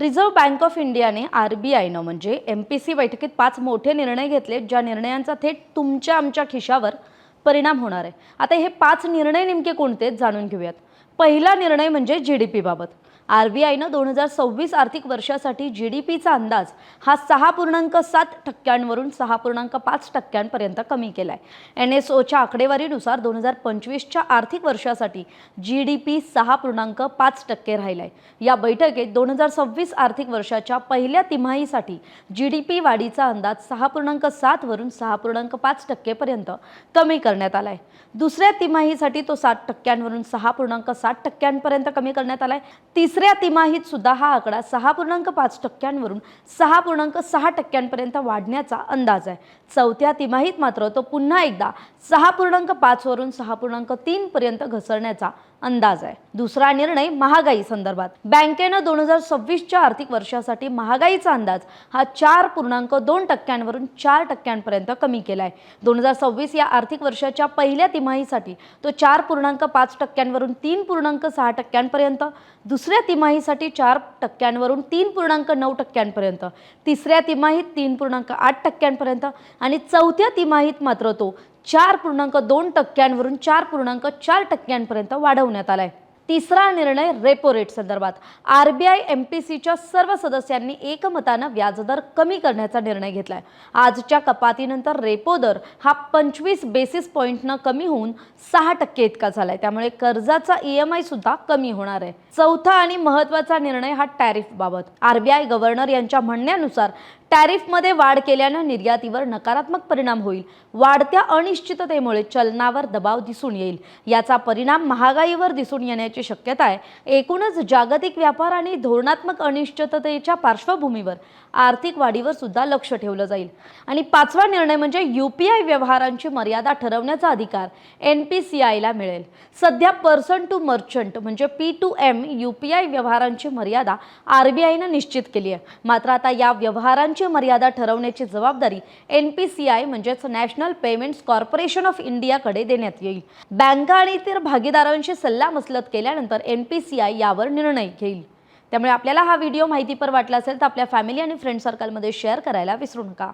Reserve bank of इंडियाने R B आयनं म्हणजे एम पी सी बैठकीत पाच मोठे निर्णय घेतले ज्या निर्णयांचा थेट तुमच्या आमच्या खिशावर परिणाम होणार आहे. आता हे पाच निर्णय नेमके कोणते जाणून घेऊयात. पहिला निर्णय म्हणजे जी डी पीबाबत आर बी आयनं दोन हजार सव्वीस आर्थिक वर्षासाठी जी डी पीचा अंदाज हा सहा पूर्णांक सात टक्क्यांवरून सहा पूर्णांक पाच टक्क्यांपर्यंत कमी केला आहे एन एस ओच्या आकडेवारीनुसार दोन हजार पंचवीसच्या आर्थिक वर्षासाठी जी डी पी सहा पूर्णांक पाच टक्के राहिला आहे या बैठकीत दोन हजार सव्वीस आर्थिक वर्षाच्या पहिल्या तिमाहीसाठी जी डी पी वाढीचा अंदाज सहा पूर्णांक सातवरून सहा पूर्णांक पाच टक्केपर्यंत कमी करण्यात आला आहे दुसऱ्या तिमाहीसाठी तो सात टक्क्यांवरून सहा पूर्णांक सात टक्क्यांपर्यंत कमी करण्यात आला आहे तिसऱ्या तिमाहीत सुद्धा हा आकडा सहा पूर्णांक पाच टक्क्यांवरून सहा पूर्णांक सहा टक्क्यांपर्यंत वाढण्याचा अंदाज आहे. चौथ्या तिमाहीत मात्र तो पुन्हा एकदा सहा पूर्णांक पाचवरून सहा पूर्णांक तीनपर्यंत घसरण्याचा अंदाज आहे. दुसरा निर्णय महागाई संदर्भात. बँकेनं दोन हजार सव्वीसच्या आर्थिक वर्षासाठी महागाईचा अंदाज हा चार पूर्णांक दोन टक्क्यांवरून चार टक्क्यांपर्यंत कमी केला आहे. दोन हजार सव्वीस या आर्थिक वर्षाच्या पहिल्या तिमाहीसाठी तो चार पूर्णांक पाच टक्क्यांवरून तीन पूर्णांक सहा टक्क्यांपर्यंत दुसऱ्या तिमाहीसाठी चार टक्क्यांवरून तीन पूर्णांक नऊ टक्क्यांपर्यंत. तिसऱ्या तिमाहीत तीन पूर्णांक आठ टक्क्यांपर्यंत आणि चौथ्या तिमाहीत मात्र तो चार पूर्णांक दोन टक्क्यांवरून चार पूर्णांक चार टक्क्यांपर्यंत वाढवण्यात आलाय. तिसरा निर्णय रेपो रेट संदर्भात. R B I M P सीच्या सर्व सदस्यांनी एकमतानं व्याजदर कमी करण्याचा निर्णय घेतलाय. आजच्या कपातीनंतर रेपो दर हा पंचवीस बेसिस पॉईंटनं कमी होऊन सहा टक्के इतका झालाय. त्यामुळे कर्जाचा ई सुद्धा कमी होणार आहे. चौथा आणि महत्त्वाचा निर्णय हा टॅरिफ बाबत. आर बी आय गव्हर्नर यांच्या म्हणण्यानुसार टॅरिफमध्ये वाढ केल्यानं निर्यातीवर नकारात्मक परिणाम होईल. वाढत्या अनिश्चिततेमुळे चलनावर दबाव दिसून येईल. याचा परिणाम महागाईवर दिसून येण्याची शक्यता आहे. एकूणच जागतिक व्यापार आणि धोरणात्मक अनिश्चिततेच्या पार्श्वभूमीवर आर्थिक वाढीवर सुद्धा लक्ष ठेवलं जाईल. आणि पाचवा निर्णय म्हणजे यू पी आय व्यवहारांची मर्यादा ठरवण्याचा अधिकार एन पी सी आयला मिळेल. सध्या पर्सन टू मर्चंट म्हणजे P to M U P I व्यवहारांची मर्यादा आर बी आयनं निश्चित केली आहे. मात्र आता या व्यवहारांची मर्यादा ठरवण्याची जबाबदारी एन पी सी आय म्हणजेच नॅशनल पेमेंट्स कॉर्पोरेशन ऑफ इंडियाकडे देण्यात येईल. बँका आणि इतर भागीदारांशी सल्लामसलत केल्यानंतर एन पी सी आय यावर निर्णय घेईल. त्यामुळे आपल्याला हा व्हिडिओ माहितीपर वाटला असेल तर आपल्या फॅमिली आणि फ्रेंड सर्कलमध्ये शेअर करायला विसरू नका.